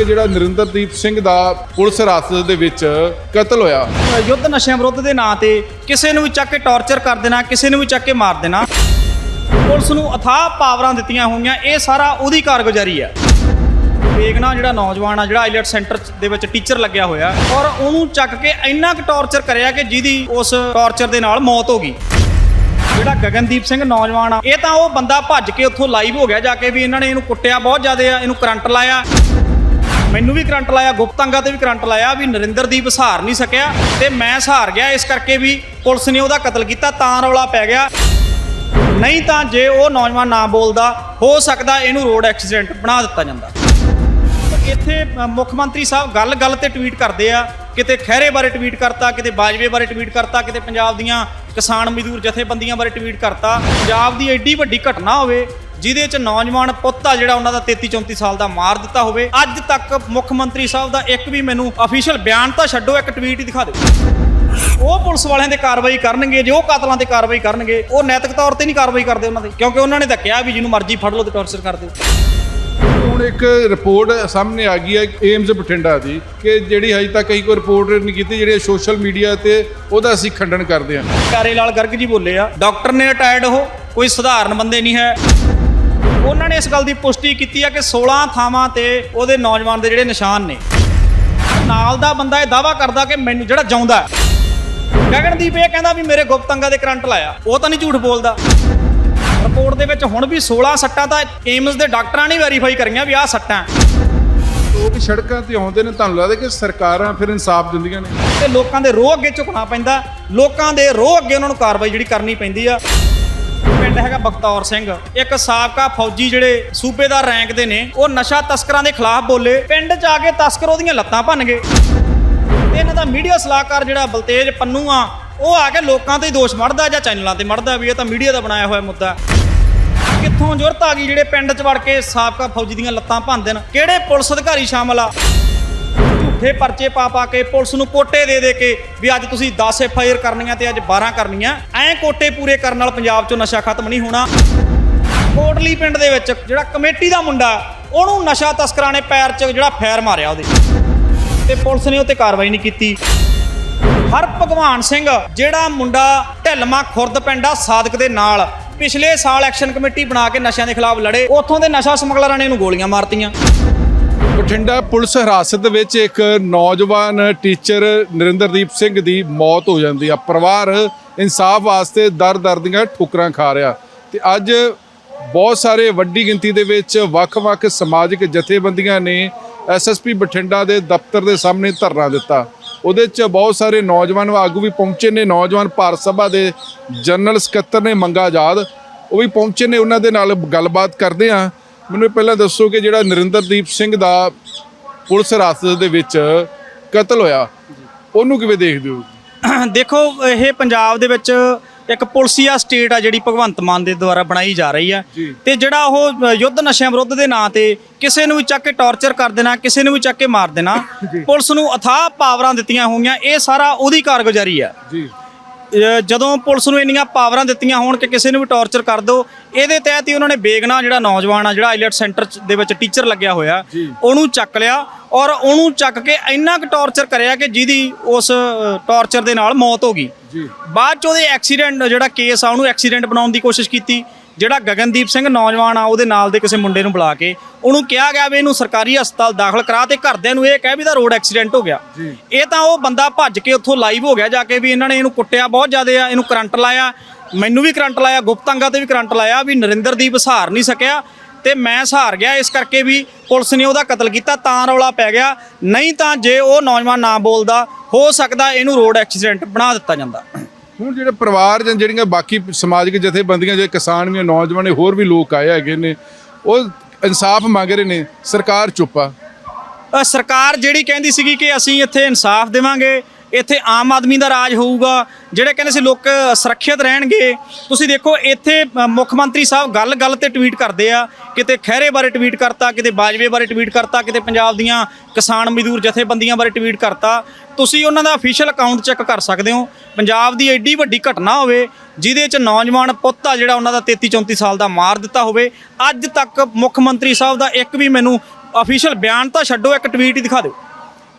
ਕਿ ਜਿਹੜਾ ਨਰਿੰਦਰਦੀਪ ਸਿੰਘ ਦਾ ਪੁਲਿਸ ਹਿਰਾਸਤ ਦੇ ਵਿੱਚ ਕਤਲ ਹੋਇਆ। ਯੁੱਧ ਨਸ਼ਿਆਂ ਵਿਰੁੱਧ ਦੇ ਨਾਂ ਤੇ ਕਿਸੇ ਨੂੰ ਵੀ ਚੱਕ ਕੇ ਟੌਰਚਰ ਕਰ ਦੇਣਾ, ਕਿਸੇ ਨੂੰ ਵੀ ਚੱਕ ਕੇ ਮਾਰ ਦੇਣਾ, ਪੁਲਿਸ ਨੂੰ ਅਥਾਹ ਪਾਵਰਾਂ ਦਿੱਤੀਆਂ ਹੋਈਆਂ, ਇਹ ਸਾਰਾ ਉਹਦੀ ਕਾਰਗੁਜ਼ਾਰੀ ਹੈ। ਵੇਖਣਾ ਜਿਹੜਾ ਨੌਜਵਾਨ ਆ, ਜਿਹੜਾ ਆਈਲੈਟ ਸੈਂਟਰ ਦੇ ਵਿੱਚ ਟੀਚਰ ਲੱਗਿਆ ਹੋਇਆ, ਔਰ ਉਹਨੂੰ ਚੱਕ ਕੇ ਇੰਨਾ ਕੁ ਟੌਰਚਰ ਕਰਿਆ ਕਿ ਜਿਹਦੀ ਉਸ ਟੌਰਚਰ ਦੇ ਨਾਲ ਮੌਤ ਹੋ ਗਈ। ਜਿਹੜਾ ਗਗਨਦੀਪ ਸਿੰਘ ਨੌਜਵਾਨ ਆ, ਇਹ ਤਾਂ ਉਹ ਬੰਦਾ ਭੱਜ ਕੇ ਉੱਥੋਂ ਲਾਈਵ ਹੋ ਗਿਆ, ਜਾ ਕੇ ਵੀ ਇਹਨਾਂ ਨੇ ਇਹਨੂੰ ਕੁੱਟਿਆ ਬਹੁਤ ਜ਼ਿਆਦਾ ਆ, ਇਹਨੂੰ ਕਰੰਟ ਲਾਇਆ। ਮੈਨੂੰ ਵੀ ਕਰੰਟ ਲਾਇਆ ਗੁਪਤੰਗਾ ਤੇ ਵੀ ਕਰੰਟ ਲਾਇਆ, ਵੀ ਨਰਿੰਦਰਦੀਪ ਸਹਾਰ ਨਹੀਂ ਸਕਿਆ ਤੇ ਮੈਂ ਸਹਾਰ ਗਿਆ, ਇਸ ਕਰਕੇ ਵੀ ਪੁਲਿਸ ਨੇ ਉਹਦਾ ਕਤਲ ਕੀਤਾ, ਤਾਂ ਰੌਲਾ ਪੈ ਗਿਆ। ਨਹੀਂ ਤਾਂ ਜੇ ਉਹ ਨੌਜਵਾਨ ਨਾ ਬੋਲਦਾ, ਹੋ ਸਕਦਾ ਇਹਨੂੰ ਰੋਡ ਐਕਸੀਡੈਂਟ ਬਣਾ ਦਿੱਤਾ ਜਾਂਦਾ। ਇੱਥੇ ਮੁੱਖ ਮੰਤਰੀ ਸਾਹਿਬ ਗੱਲ-ਗੱਲ ਤੇ ਟਵੀਟ ਕਰਦੇ ਆ, ਕਿਤੇ ਖਹਿਰੇ ਬਾਰੇ ਟਵੀਟ ਕਰਤਾ, ਕਿਤੇ ਬਾਜਵੇ ਬਾਰੇ ਟਵੀਟ ਕਰਤਾ, ਕਿਤੇ ਪੰਜਾਬ ਦੀਆਂ ਕਿਸਾਨ ਮਜ਼ਦੂਰ ਜਥੇਬੰਦੀਆਂ ਬਾਰੇ ਟਵੀਟ ਕਰਤਾ, ਪੰਜਾਬ ਦੀ ਐਡੀ ਵੱਡੀ ਘਟਨਾ ਹੋਵੇ ਜਿਹਦੇ ਚ ਨੌਜਵਾਨ ਪੁੱਤ ਆ ਜਿਹੜਾ ਉਹਨਾਂ ਦਾ 33 34 ਸਾਲ ਦਾ ਮਾਰ ਦਿੱਤਾ ਹੋਵੇ। ਅੱਜ ਤੱਕ ਮੁੱਖ ਮੰਤਰੀ ਸਾਹਿਬ ਦਾ ਇੱਕ ਵੀ ਮੈਨੂੰ ਅਫੀਸ਼ੀਅਲ ਬਿਆਨ ਤਾਂ ਛੱਡੋ ਇੱਕ ਟਵੀਟ ਹੀ ਦਿਖਾ ਦਿਓ। ਉਹ ਪੁਲਿਸ ਵਾਲਿਆਂ ਤੇ ਕਾਰਵਾਈ ਕਰਨਗੇ ਜੇ ਉਹ ਕਾਤਲਾਂ ਤੇ ਕਾਰਵਾਈ ਕਰਨਗੇ ਉਹ ਨੈਤਿਕ ਤੌਰ ਤੇ ਨਹੀਂ ਕਾਰਵਾਈ ਕਰਦੇ ਉਹਨਾਂ ਤੇ ਕਿਉਂਕਿ ਉਹਨਾਂ ਨੇ ਤਾਂ ਕਿਹਾ ਵੀ ਜਿਹਨੂੰ ਮਰਜ਼ੀ ਫੜ ਲਓ ਤੇ ਟੌਰਚਰ ਕਰ ਦਿਓ। ਹੁਣ ਇੱਕ ਰਿਪੋਰਟ ਸਾਹਮਣੇ ਆ ਗਈ ਹੈ ਏਮਜ਼ ਬਠਿੰਡਾ ਦੀ ਕਿ ਜਿਹੜੀ ਹਜੇ ਤੱਕ ਅਸੀਂ ਕੋਈ ਰਿਪੋਰਟ ਨਹੀਂ ਕੀਤੀ ਜਿਹੜੀ ਸੋਸ਼ਲ ਮੀਡੀਆ ਤੇ ਉਹਦਾ ਅਸੀਂ ਖੰਡਨ ਕਰਦੇ ਹਾਂ। ਪਿਆਰੇ ਲਾਲ ਗਰਗ ਜੀ ਬੋਲੇ ਆ ਡਾਕਟਰ ਨੇ ਰਿਟਾਇਰਡ ਉਹ ਕੋਈ ਸਧਾਰਨ ਬੰਦੇ ਨਹੀਂ ਹੈ। ਉਹਨਾਂ ਨੇ ਇਸ ਗੱਲ ਦੀ ਪੁਸ਼ਟੀ ਕੀਤੀ ਆ ਕਿ 16 ਥਾਵਾਂ ਤੇ ਉਹਦੇ ਨੌਜਵਾਨ ਦੇ ਜਿਹੜੇ ਨਿਸ਼ਾਨ ਨੇ ਨਾਲ ਦਾ ਬੰਦਾ ਇਹ ਦਾਵਾ ਕਰਦਾ ਕਿ ਮੈਨੂੰ ਜਿਹੜਾ ਜਾਉਂਦਾ ਗਗਨਦੀਪ ਇਹ ਕਹਿੰਦਾ ਵੀ ਮੇਰੇ ਗੁਪਤ ਅੰਗਾਂ ਦੇ ਕਰੰਟ ਲਾਇਆ ਉਹ ਤਾਂ ਨਹੀਂ ਝੂਠ ਬੋਲਦਾ। ਰਿਪੋਰਟ ਦੇ ਵਿੱਚ ਹੁਣ ਵੀ 16 ਸੱਟਾਂ ਤਾਂ ਏਮਸ ਦੇ ਡਾਕਟਰਾਂ ਨੇ ਵੈਰੀਫਾਈ ਕਰੀਆਂ ਵੀ ਆਹ ਸੱਟਾਂ ਲੋਕ ਸੜਕਾਂ ਤੇ ਆਉਂਦੇ ਨੇ ਤੁਹਾਨੂੰ ਲੱਗਦਾ ਕਿ ਸਰਕਾਰਾਂ ਫਿਰ ਇਨਸਾਫ ਦਿੰਦੀਆਂ ਨੇ? ਤੇ ਲੋਕਾਂ ਦੇ ਰੋਹ ਅੱਗੇ ਝੁਕਣਾ ਪੈਂਦਾ ਲੋਕਾਂ ਦੇ ਰੋਹ ਅੱਗੇ ਉਹਨਾਂ ਨੂੰ ਕਾਰਵਾਈ ਜਿਹੜੀ ਕਰਨੀ ਪੈਂਦੀ ਆ। ਪਿੰਡ ਹੈਗਾ ਬਖਤੌਰ ਸਿੰਘ। ਇੱਕ ਸਾਬਕਾ ਫੌਜੀ ਜਿਹੜੇ ਸੂਬੇਦਾਰ ਰੈਂਕ ਦੇ ਨੇ, ਉਹ ਨਸ਼ਾ ਤਸਕਰਾਂ ਦੇ ਖਿਲਾਫ ਬੋਲੇ। ਪਿੰਡ 'ਚ ਆ ਕੇ ਤਸਕਰ ਉਹਦੀਆਂ ਲੱਤਾਂ ਭੰਨ ਗਏ ਤੇ ਇਹਨਾਂ ਦਾ ਮੀਡੀਆ ਸਲਾਹਕਾਰ ਜਿਹੜਾ ਬਲਤੇਜ ਪੰਨੂ ਆ, ਉਹ ਆ ਕੇ ਲੋਕਾਂ ਤੇ ਦੋਸ਼ ਮੜਦਾ ਜਾਂ ਚੈਨਲਾਂ ਤੇ ਮੜਦਾ ਵੀ ਇਹ ਤਾਂ ਮੀਡੀਆ ਦਾ ਬਣਾਇਆ ਹੋਇਆ ਮੁੱਦਾ। ਕਿੱਥੋਂ ਜ਼ਰੂਰਤ ਆ ਗਈ ਜਿਹੜੇ ਪਿੰਡ 'ਚ ਵੜ ਕੇ ਸਾਬਕਾ ਫੌਜੀ ਦੀਆਂ ਲੱਤਾਂ ਭੰਨ ਦੇਣ ਕਿਹੜੇ ਪੁਲਿਸ ਅਧਿਕਾਰੀ ਸ਼ਾਮਲ ਆ? ਝੂਠੇ ਪਰਚੇ ਪਾ ਪਾ ਕੇ ਪੁਲਿਸ ਨੂੰ ਕੋਟੇ ਦੇ ਦੇ ਕੇ ਵੀ ਅੱਜ ਤੁਸੀਂ 10 ਐਫ ਆਈ ਆਰ ਕਰਨੀਆਂ ਤੇ ਅੱਜ 12 ਕਰਨੀਆਂ। ਐਂ ਕੋਟੇ ਪੂਰੇ ਕਰਨ ਨਾਲ ਪੰਜਾਬ 'ਚੋਂ ਨਸ਼ਾ ਖਤਮ ਨਹੀਂ ਹੋਣਾ। ਕੋਟਲੀ ਪਿੰਡ ਦੇ ਵਿੱਚ ਜਿਹੜਾ ਕਮੇਟੀ ਦਾ ਮੁੰਡਾ, ਉਹਨੂੰ ਨਸ਼ਾ ਤਸਕਰਾਂ ਨੇ ਪੈਰ 'ਚ ਜਿਹੜਾ ਫੈਰ ਮਾਰਿਆ ਉਹਦੇ। ਤੇ ਪੁਲਿਸ ਨੇ ਉਹ ਤੇ ਕਾਰਵਾਈ ਨਹੀਂ ਕੀਤੀ। ਹਰ ਭਗਵਾਨ ਸਿੰਘ, ਜਿਹੜਾ ਮੁੰਡਾ ਢਿਲਮਾ ਖੁਰਦ ਪਿੰਡ ਆ, ਸਾਦਕ ਦੇ ਨਾਲ, ਪਿਛਲੇ ਸਾਲ ਐਕਸ਼ਨ ਕਮੇਟੀ ਬਣਾ ਕੇ ਨਸ਼ਿਆਂ ਦੇ ਖਿਲਾਫ ਲੜੇ। ਉੱਥੋਂ ਦੇ ਨਸ਼ਾ ਸਮਗਲਰਾਂ ਨੇ ਇਹਨੂੰ ਗੋਲੀਆਂ ਮਾਰਤੀਆਂ। ਬਠਿੰਡਾ ਪੁਲਿਸ ਹਿਰਾਸਤ ਵਿੱਚ ਇੱਕ ਨੌਜਵਾਨ ਟੀਚਰ ਨਰਿੰਦਰਦੀਪ ਸਿੰਘ ਦੀ ਮੌਤ ਹੋ ਜਾਂਦੀ ਆ। ਪਰਿਵਾਰ ਇਨਸਾਫ ਵਾਸਤੇ ਦਰ-ਦਰ ਦੀਆਂ ਠੁਕਰਾਂ ਖਾ ਰਿਹਾ। ਤੇ ਅੱਜ ਬਹੁਤ ਸਾਰੇ ਵੱਡੀ ਗਿਣਤੀ ਦੇ ਵਿੱਚ ਵੱਖ-ਵੱਖ ਸਮਾਜਿਕ ਜਥੇਬੰਦੀਆਂ ਨੇ ਐਸਐਸਪੀ ਬਠਿੰਡਾ ਦੇ ਦਫ਼ਤਰ ਦੇ ਸਾਹਮਣੇ ਧਰਨਾ ਦਿੱਤਾ। ਉਹਦੇ 'ਚ ਬਹੁਤ ਸਾਰੇ ਨੌਜਵਾਨ ਆਗੂ ਵੀ ਪਹੁੰਚੇ ਨੇ। ਨੌਜਵਾਨ ਭਾਰਤ ਸਭਾ ਦੇ ਜਨਰਲ ਸਕੱਤਰ ਨੇ ਮੰਗਾ ਆਜ਼ਾਦ। ਉਹ ਵੀ ਪਹੁੰਚੇ ਨੇ, ਉਹਨਾਂ ਦੇ ਨਾਲ ਗੱਲਬਾਤ ਕਰਦੇ ਆ ਮੈਨੂੰ ਇਹ ਪਹਿਲਾਂ ਦੱਸੋ ਕਿ ਜਿਹੜਾ ਨਰਿੰਦਰਦੀਪ ਸਿੰਘ ਦਾ ਪੁਲਿਸ ਹਿਰਾਸਤ ਦੇ ਵਿੱਚ ਕਤਲ ਹੋਇਆ ਉਹਨੂੰ ਕਿਵੇਂ ਦੇਖਦੇ ਹੋ? ਦੇਖੋ ਇਹ ਪੰਜਾਬ ਦੇ ਵਿੱਚ ਇੱਕ ਪੁਲਸੀਆ ਸਟੇਟ ਆ ਜਿਹੜੀ ਭਗਵੰਤ ਮਾਨ ਦੇ ਦੁਆਰਾ ਬਣਾਈ ਜਾ ਰਹੀ ਆ। ਤੇ ਜਿਹੜਾ ਉਹ ਯੁੱਧ ਨਸ਼ਿਆਂ ਵਿਰੁੱਧ ਦੇ ਨਾਂ ਤੇ ਕਿਸੇ ਨੂੰ ਵੀ ਚੱਕ ਕੇ ਟੌਰਚਰ ਕਰ ਦੇਣਾ ਕਿਸੇ ਨੂੰ ਵੀ ਚੱਕ ਕੇ ਮਾਰ ਦੇਣਾ ਪੁਲਿਸ ਨੂੰ ਅਥਾਹ ਪਾਵਰਾਂ ਦਿੱਤੀਆਂ ਹੋਈਆਂ ਇਹ ਸਾਰਾ ਉਹਦੀ ਕਾਰਗੁਜ਼ਾਰੀ ਆ। ਜੀ। ਜਦੋਂ ਪੁਲਿਸ ਨੂੰ ਇੰਨੀਆਂ ਪਾਵਰਾਂ ਦਿੱਤੀਆਂ ਹੋਣ ਕਿ ਕਿਸੇ ਨੂੰ ਵੀ ਟੌਰਚਰ ਕਰ ਦਿਓ ਇਹਦੇ ਤਹਿਤ ਹੀ ਉਹਨਾਂ ਨੇ ਬੇਗਨਾ ਜਿਹੜਾ ਨੌਜਵਾਨ ਆ ਜਿਹੜਾ ਆਈਲੈਟ ਸੈਂਟਰ ਦੇ ਵਿੱਚ ਟੀਚਰ ਲੱਗਿਆ ਹੋਇਆ। ਉਹਨੂੰ ਚੱਕ ਲਿਆ ਔਰ ਉਹਨੂੰ ਚੱਕ ਕੇ ਇੰਨਾ ਕੁ ਟੌਰਚਰ ਕਰਿਆ ਕਿ ਜਿਹਦੀ ਉਸ ਟੌਰਚਰ ਦੇ ਨਾਲ ਮੌਤ ਹੋ ਗਈ। ਜੀ। ਬਾਅਦ ਚ ਉਹਦੇ ਐਕਸੀਡੈਂਟ ਜਿਹੜਾ ਕੇਸ ਆ ਉਹਨੂੰ ਐਕਸੀਡੈਂਟ ਬਣਾਉਣ ਦੀ ਕੋਸ਼ਿਸ਼ ਕੀਤੀ। ਜਿਹੜਾ ਗਗਨਦੀਪ ਸਿੰਘ ਨੌਜਵਾਨ ਆ ਉਹਦੇ ਨਾਲ ਦੇ ਕਿਸੇ ਮੁੰਡੇ ਨੂੰ ਬੁਲਾ ਕੇ ਉਹਨੂੰ ਕਿਹਾ ਗਿਆ ਵੀ ਇਹਨੂੰ ਸਰਕਾਰੀ ਹਸਪਤਾਲ ਦਾਖਲ ਕਰਾ ਤੇ ਘਰਦਿਆਂ ਨੂੰ ਇਹ ਕਹਿ ਵੀ ਦਾ ਰੋਡ ਐਕਸੀਡੈਂਟ ਹੋ ਗਿਆ। ਇਹ ਤਾਂ ਉਹ ਬੰਦਾ ਭੱਜ ਕੇ ਉੱਥੋਂ ਲਾਈਵ ਹੋ ਗਿਆ ਜਾ ਕੇ ਵੀ ਇਹਨਾਂ ਨੇ ਇਹਨੂੰ ਕੁੱਟਿਆ ਬਹੁਤ ਜ਼ਿਆਦਾ ਆ ਇਹਨੂੰ ਕਰੰਟ ਲਾਇਆ ਮੈਨੂੰ ਵੀ ਕਰੰਟ ਲਾਇਆ ਗੁਪਤੰਗਾ ਤੇ ਵੀ ਕਰੰਟ ਲਾਇਆ ਵੀ ਨਰਿੰਦਰਦੀਪ ਸਹਾਰ ਨਹੀਂ ਸਕਿਆ ਤੇ ਮੈਂ ਸਹਾਰ ਗਿਆ ਇਸ ਕਰਕੇ ਵੀ ਪੁਲਿਸ ਨੇ ਉਹਦਾ ਕਤਲ ਕੀਤਾ ਤਾਂ ਰੌਲਾ ਪੈ ਗਿਆ ਨਹੀਂ ਤਾਂ ਜੇ ਉਹ ਨੌਜਵਾਨ ਨਾ ਬੋਲਦਾ ਹੋ ਸਕਦਾ ਇਹਨੂੰ ਰੋਡ ਐਕਸੀਡੈਂਟ ਬਣਾ ਦਿੱਤਾ ਜਾਂਦਾ ਹੁਣ ਜਿਹੜੇ ਪਰਿਵਾਰ ਜਾਂ ਜਿਹੜੀਆਂ ਬਾਕੀ ਸਮਾਜਿਕ ਜਥੇਬੰਦੀਆਂ ਜਿਹੜੇ ਕਿਸਾਨ ਵੀ ਨੌਜਵਾਨ ਹੋਰ ਵੀ ਲੋਕ ਆਏ ਹੈਗੇ ਨੇ, ਉਹ ਇਨਸਾਫ ਮੰਗ ਰਹੇ ਨੇ, ਸਰਕਾਰ ਚੁੱਪ ਆ। ਸਰਕਾਰ ਜਿਹੜੀ ਕਹਿੰਦੀ ਸੀਗੀ ਕਿ ਅਸੀਂ ਇੱਥੇ ਇਨਸਾਫ ਦੇਵਾਂਗੇ ਇੱਥੇ ਆਮ ਆਦਮੀ ਦਾ ਰਾਜ ਹੋਊਗਾ, ਜਿਹੜੇ ਕਹਿੰਦੇ ਸੀ ਲੋਕ ਸੁਰੱਖਿਅਤ ਰਹਿਣਗੇ। ਤੁਸੀਂ ਦੇਖੋ, ਇੱਥੇ ਮੁੱਖ ਮੰਤਰੀ ਸਾਹਿਬ ਗੱਲ-ਗੱਲ ਤੇ ਟਵੀਟ ਕਰਦੇ ਆ, ਕਿਤੇ ਖਹਿਰੇ ਬਾਰੇ ਟਵੀਟ ਕਰਤਾ, ਕਿਤੇ ਬਾਜਵੇ ਬਾਰੇ ਟਵੀਟ ਕਰਤਾ, ਕਿਤੇ ਪੰਜਾਬ ਦੀਆਂ ਕਿਸਾਨ ਮਜ਼ਦੂਰ ਜਥੇਬੰਦੀਆਂ ਬਾਰੇ ਟਵੀਟ ਕਰਤਾ। ਤੁਸੀਂ ਉਹਨਾਂ ਦਾ ਅਫੀਸ਼ੀਅਲ ਅਕਾਊਂਟ ਚੈੱਕ ਕਰ ਸਕਦੇ ਹੋ। ਪੰਜਾਬ ਦੀ ਐਡੀ ਵੱਡੀ ਘਟਨਾ ਹੋਵੇ, ਜਿਹਦੇ ਚ ਨੌਜਵਾਨ ਪੁੱਤ ਆ ਜਿਹੜਾ ਉਹਨਾਂ ਦਾ 33 34 ਸਾਲ ਦਾ ਮਾਰ ਦਿੱਤਾ ਹੋਵੇ, ਅੱਜ ਤੱਕ ਮੁੱਖ ਮੰਤਰੀ ਸਾਹਿਬ ਦਾ ਇੱਕ ਵੀ ਮੈਨੂੰ ਅਫੀਸ਼ੀਅਲ ਬਿਆਨ ਤਾਂ ਛੱਡੋ, ਇੱਕ ਟਵੀਟ ਹੀ ਦਿਖਾ ਦਿਓ।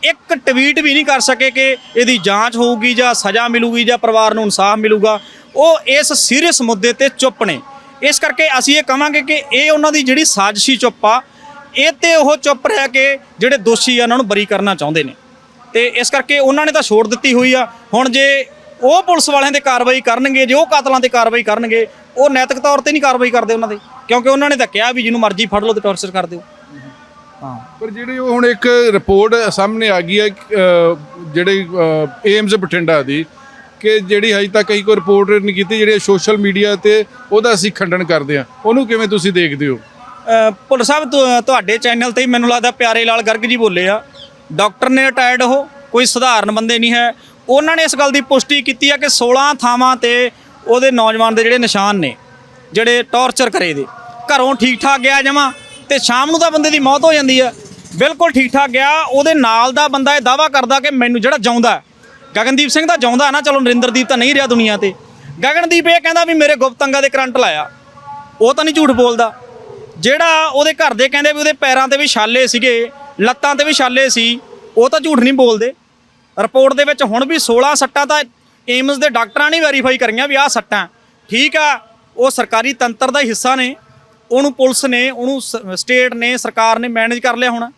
ਇੱਕ ਟਵੀਟ ਵੀ ਨਹੀਂ ਕਰ ਸਕੇ ਕਿ ਇਹਦੀ ਜਾਂਚ ਹੋਊਗੀ ਜਾਂ ਸਜ਼ਾ ਮਿਲੂਗੀ ਜਾਂ ਪਰਿਵਾਰ ਨੂੰ ਇਨਸਾਫ ਮਿਲੂਗਾ। ਉਹ ਇਸ ਸੀਰੀਅਸ ਮੁੱਦੇ ਤੇ ਚੁੱਪ ਨੇ। ਇਸ ਕਰਕੇ ਅਸੀਂ ਇਹ ਕਵਾਂਗੇ ਕਿ ਇਹ ਉਹਨਾਂ ਦੀ ਜਿਹੜੀ ਸਾਜ਼ਿਸ਼ੀ ਚੁੱਪ ਆ, ਇਹ ਤੇ ਉਹ ਚੁੱਪ ਰਹਿ ਕੇ ਜਿਹੜੇ ਦੋਸ਼ੀ ਆ ਉਹਨਾਂ ਨੂੰ ਬਰੀ ਕਰਨਾ ਚਾਹੁੰਦੇ ਨੇ। ਤੇ ਇਸ ਕਰਕੇ ਉਹਨਾਂ ਨੇ ਤਾਂ ਛੋੜ ਦਿੱਤੀ ਹੋਈ ਆ। ਹੁਣ ਜੇ ਉਹ ਪੁਲਿਸ ਵਾਲਿਆਂ ਤੇ ਕਾਰਵਾਈ ਕਰਨਗੇ, ਜੇ ਉਹ ਕਾਤਲਾਂ ਤੇ ਕਾਰਵਾਈ ਕਰਨਗੇ, ਉਹ ਨੈਤਿਕ ਤੌਰ ਤੇ ਨਹੀਂ ਕਾਰਵਾਈ ਕਰਦੇ ਉਹਨਾਂ ਦੇ। ਕਿਉਂਕਿ ਉਹਨਾਂ ਨੇ ਤਾਂ ਕਿਹਾ ਵੀ ਜਿਹਨੂੰ ਮਰਜ਼ੀ ਫੜ ਲਓ ਤੇ ਟੌਰਚਰ ਕਰ ਦਿਓ। ਹਾਂ। ਪਰ ਜਿਹੜੀ ਉਹ ਹੁਣ ਇੱਕ ਰਿਪੋਰਟ ਸਾਹਮਣੇ ਆ ਗਈ ਹੈ ਜਿਹੜੇ ਏਮਸ ਬਠਿੰਡਾ ਦੀ ਕਿ ਜਿਹੜੀ ਹਜੇ ਤੱਕ ਅਸੀਂ ਕੋਈ ਰਿਪੋਰਟ ਨਹੀਂ ਕੀਤੀ ਜਿਹੜੀ ਸੋਸ਼ਲ ਮੀਡੀਆ ਤੇ ਉਹਦਾ ਅਸੀਂ ਖੰਡਨ ਕਰਦੇ ਹਾਂ। ਉਹਨੂੰ ਕਿਵੇਂ ਤੁਸੀਂ ਦੇਖਦੇ ਹੋ? ਭੁੱਲਰ ਸਾਹਿਬ ਤੁਹਾਡੇ ਚੈਨਲ ਤੇ ਹੀ ਮੈਨੂੰ ਲੱਗਦਾ ਪਿਆਰੇ ਲਾਲ ਗਰਗ ਜੀ ਬੋਲੇ ਆ। ਡਾਕਟਰ ਨੇ ਰਿਟਾਇਰਡ ਉਹ ਕੋਈ ਸਧਾਰਨ ਬੰਦੇ ਨਹੀਂ ਹੈ। ਉਹਨਾਂ ਨੇ ਇਸ ਗੱਲ ਦੀ ਪੁਸ਼ਟੀ ਕੀਤੀ ਆ ਕਿ 16 ਥਾਵਾਂ ਤੇ ਉਹਦੇ ਨੌਜਵਾਨ ਦੇ ਜਿਹੜੇ ਨਿਸ਼ਾਨ ਨੇ ਜਿਹੜੇ ਟੌਰਚਰ ਕਰੇ ਦੇ ਘਰੋਂ ਠੀਕ ਠਾਕ ਗਿਆ ਜਮਾ। ਤੇ ਸ਼ਾਮ ਨੂੰ ਤਾਂ ਬੰਦੇ ਦੀ ਮੌਤ ਹੋ ਜਾਂਦੀ ਹੈ ਬਿਲਕੁਲ ਠੀਕ ਠਾਕ ਗਿਆ। ਉਹਦੇ ਨਾਲ ਦਾ ਬੰਦਾ ਇਹ ਦਾਵਾ ਕਰਦਾ ਕਿ ਮੈਨੂੰ ਜਿਹੜਾ ਜਾਉਂਦਾ ਗਗਨਦੀਪ ਸਿੰਘ ਤਾਂ ਜਾਉਂਦਾ ਨਾ, ਚਲੋ ਨਰਿੰਦਰਦੀਪ ਤਾਂ ਨਹੀਂ ਰਿਹਾ ਦੁਨੀਆ ਤੇ। ਗਗਨਦੀਪ ਇਹ ਕਹਿੰਦਾ ਵੀ ਮੇਰੇ ਗੁਪਤ ਅੰਗਾਂ ਦੇ ਕਰੰਟ ਲਾਇਆ। ਉਹ ਤਾਂ ਨਹੀਂ ਝੂਠ ਬੋਲਦਾ। ਜਿਹੜਾ ਉਹਦੇ ਘਰ ਦੇ ਕਹਿੰਦੇ ਵੀ ਉਹਦੇ ਪੈਰਾਂ ਤੇ ਵੀ ਛਾਲੇ ਸੀਗੇ, ਲੱਤਾਂ ਤੇ ਵੀ ਛਾਲੇ ਸੀ, ਉਹ ਤਾਂ ਝੂਠ ਨਹੀਂ ਬੋਲਦੇ। ਰਿਪੋਰਟ ਦੇ ਵਿੱਚ ਹੁਣ ਵੀ 16 ਸੱਟਾਂ ਤਾਂ ਏਮਸ ਦੇ ਡਾਕਟਰਾਂ ਨੇ ਵੈਰੀਫਾਈ ਕਰੀਆਂ ਵੀ ਆਹ ਸੱਟਾਂ। ਠੀਕ ਆ, ਉਹ ਸਰਕਾਰੀ ਤੰਤਰ ਦਾ ਹਿੱਸਾ ਨੇ। ਉਹਨੂੰ ਪੁਲਿਸ ਨੇ, ਉਹਨੂੰ ਸ- ਸਟੇਟ ਨੇ, ਸਰਕਾਰ ਨੇ ਮੈਨੇਜ ਕਰ ਲਿਆ ਹੋਣਾ।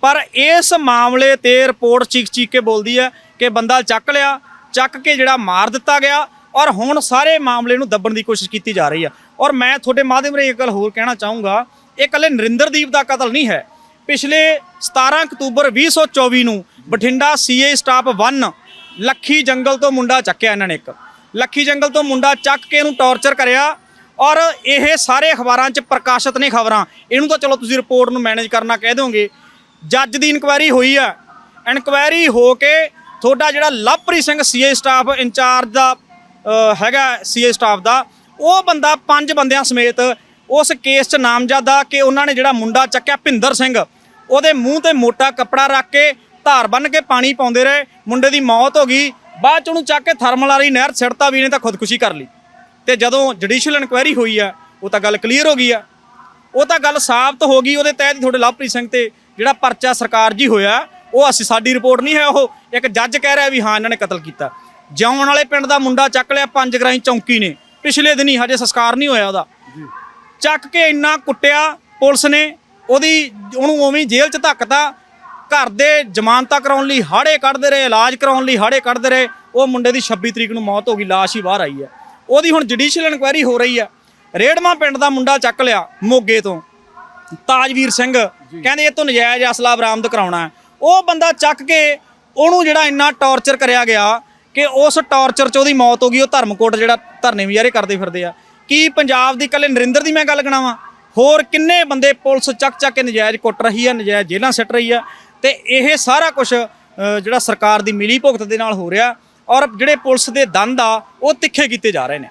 ਪਰ ਇਸ ਮਾਮਲੇ ਤੇ ਰਿਪੋਰਟ ਚੀਕ ਚੀਕ ਕੇ ਬੋਲਦੀ ਹੈ ਕਿ ਬੰਦਾ ਚੱਕ ਲਿਆ, ਚੱਕ ਕੇ ਜਿਹੜਾ ਮਾਰ ਦਿੱਤਾ ਗਿਆ ਔਰ ਹੁਣ ਸਾਰੇ ਮਾਮਲੇ ਨੂੰ ਦੱਬਣ ਦੀ ਕੋਸ਼ਿਸ਼ ਕੀਤੀ ਜਾ ਰਹੀ ਹੈ। ਔਰ ਮੈਂ ਤੁਹਾਡੇ ਮਾਧਿਅਮ ਰਾਹੀਂ ਇੱਕ ਗੱਲ ਹੋਰ ਕਹਿਣਾ ਚਾਹੂੰਗਾ, ਇਹ ਇਕੱਲੇ ਨਰਿੰਦਰਦੀਪ ਦਾ ਕਤਲ ਨਹੀਂ ਹੈ। ਪਿਛਲੇ 17 ਅਕਤੂਬਰ 2024 ਨੂੰ ਬਠਿੰਡਾ ਸੀਏ ਸਟਾਫ 1 ਲੱਖੀ ਜੰਗਲ ਤੋਂ ਮੁੰਡਾ ਚੱਕਿਆ ਇਹਨਾਂ ਨੇ ਇੱਕ। ਲੱਖੀ ਜੰਗਲ ਤੋਂ ਮੁੰਡਾ ਚੱਕ ਕੇ ਇਹਨੂੰ ਟੌਰਚਰ ਕਰਿਆ ਔਰ ਇਹ ਸਾਰੇ ਅਖਬਾਰਾਂ 'ਚ ਪ੍ਰਕਾਸ਼ਿਤ ਨੇ ਖਬਰਾਂ। ਇਹਨੂੰ ਤਾਂ ਚਲੋ ਤੁਸੀਂ ਰਿਪੋਰਟ ਨੂੰ ਮੈਨੇਜ ਕਰਨਾ ਕਹਿ ਦੋਗੇ ਜੱਜ ਦੀ ਇਨਕੁਆਇਰੀ ਹੋਈ ਆ। ਇਨਕੁਆਇਰੀ ਹੋ ਕੇ ਤੁਹਾਡਾ ਜਿਹੜਾ Lovepreet Singh CA staff incharge ਦਾ ਅ, ਹੈਗਾ ਸੀਏ ਸਟਾਫ ਦਾ ਉਹ ਬੰਦਾ ਪੰਜ ਬੰਦਿਆਂ ਸਮੇਤ ਉਸ ਕੇਸ 'ਚ ਨਾਮਜ਼ਦ ਆ ਕਿ ਉਹਨਾਂ ਨੇ ਜਿਹੜਾ ਮੁੰਡਾ ਚੱਕਿਆ ਭਿੰਦਰ ਸਿੰਘ ਉਹਦੇ ਮੂੰਹ ਤੇ ਮੋਟਾ ਕੱਪੜਾ ਰੱਖ ਕੇ ਧਾਰ ਬੰਨ ਕੇ ਪਾਣੀ ਪਾਉਂਦੇ ਰਹੇ ਮੁੰਡੇ ਦੀ ਮੌਤ ਹੋ ਗਈ। ਬਾਅਦ 'ਚ ਉਹਨੂੰ ਚੱਕ ਕੇ ਥਰਮਲ ਵਾਲੀ ਨਹਿਰ 'ਚ ਸਿੱਟਤਾ ਵੀ ਇਹਨੇ ਤਾਂ ਖੁਦਕੁਸ਼ੀ ਕਰ ਲਈ। ਤੇ ਜਦੋਂ ਜੁਡੀਸ਼ੀਅਲ ਇਨਕੁਆਇਰੀ ਹੋਈ ਆ ਉਹ ਤਾਂ ਗੱਲ ਕਲੀਅਰ ਹੋ ਗਈ ਆ। ਉਹ ਤਾਂ ਗੱਲ ਸਾਬਤ ਹੋ ਗਈ ਉਹਦੇ ਤਹਿਤ ਹੀ ਤੁਹਾਡੇ ਲਵਪ੍ਰੀਤ ਸਿੰਘ ਤੇ ਜਿਹੜਾ ਪਰਚਾ ਸਰਕਾਰ ਜੀ ਹੋਇਆ ਉਹ ਅਸੀਂ ਸਾਡੀ ਰਿਪੋਰਟ ਨਹੀਂ ਹੈ ਉਹ। ਇੱਕ ਜੱਜ ਕਹਿ ਰਿਹਾ ਵੀ ਹਾਂ ਇਹਨਾਂ ਨੇ ਕਤਲ ਕੀਤਾ। ਜਿਉਣ ਵਾਲੇ ਪਿੰਡ ਦਾ ਮੁੰਡਾ ਚੱਕ ਲਿਆ ਪੰਜ ਗਰਾਈ ਚੌਂਕੀ ਨੇ। ਪਿਛਲੇ ਦਿਨੀ ਹਜੇ ਸੰਸਕਾਰ ਨਹੀਂ ਹੋਇਆ ਉਹਦਾ। ਚੱਕ ਕੇ ਇੰਨਾ ਕੁੱਟਿਆ ਪੁਲਿਸ ਨੇ ਉਹਦੀ ਉਹਨੂੰ ਉਵੇਂ ਜੇਲ੍ਹ 'ਚ ਧੱਕਤਾ। ਘਰ ਦੇ ਜ਼ਮਾਨਤਾਂ ਕਰਾਉਣ ਲਈ ਹਾੜੇ ਕੱਢਦੇ ਰਹੇ ਇਲਾਜ ਕਰਾਉਣ ਲਈ ਹਾੜੇ ਕੱਢਦੇ ਰਹੇ। ਉਹ ਮੁੰਡੇ ਦੀ 26 ਤਰੀਕ ਨੂੰ ਮੌਤ ਹੋ ਗਈ ਲਾਸ਼ ਹੀ ਬਾਹਰ ਆਈ ਹੈ। ਉਹਦੀ ਹੁਣ ਜੁਡੀਸ਼ੀਅਲ ਇਨਕੁਆਇਰੀ ਹੋ ਰਹੀ ਹੈ ਰੇੜਮਾ ਪਿੰਡ ਦਾ ਮੁੰਡਾ ਚੱਕ ਲਿਆ ਮੋਗੇ ਤੋਂ ਤਾਜਵੀਰ ਸਿੰਘ। ਕਹਿੰਦੇ ਇਹ ਤੋਂ ਨਜਾਇਜ਼ ਅਸਲਾ ਬਰਾਮਦ ਕਰਾਉਣਾ। ਉਹ ਬੰਦਾ ਚੱਕ ਕੇ ਉਹਨੂੰ ਜਿਹੜਾ ਇੰਨਾ ਟੌਰਚਰ ਕਰਿਆ ਗਿਆ ਕਿ ਉਸ ਟੌਰਚਰ 'ਚ ਉਹਦੀ ਮੌਤ ਹੋ ਗਈ ਉਹ ਧਰਮਕੋਟ ਜਿਹੜਾ ਧਰਨੇ ਵਿਚਾਰੇ ਕਰਦੇ ਫਿਰਦੇ ਆ। ਕੀ ਪੰਜਾਬ ਦੀ ਕੱਲੇ ਨਰਿੰਦਰ ਦੀ ਮੈਂ ਗੱਲ ਕਰਾਵਾਂ ਹੋਰ ਕਿੰਨੇ ਬੰਦੇ ਪੁਲਿਸ ਚੱਕ ਚੱਕ ਕੇ ਨਜਾਇਜ਼ ਕੁੱਟ ਰਹੀ ਆ ਨਜਾਇਜ਼ ਜੇਲ੍ਹਾਂ ਸਿੱਟ ਰਹੀ ਆ। ਤੇ ਇਹ ਸਾਰਾ ਕੁਝ ਜਿਹੜਾ ਸਰਕਾਰ ਦੀ ਮਿਲੀ ਭੁਗਤ ਦੇ ਨਾਲ ਹੋ ਰਿਹਾ। ਔਰ ਜਿਹੜੇ ਪੁਲਿਸ ਦੇ ਦੰਦ ਆ ਉਹ ਤਿੱਖੇ ਕੀਤੇ ਜਾ ਰਹੇ ਨੇ।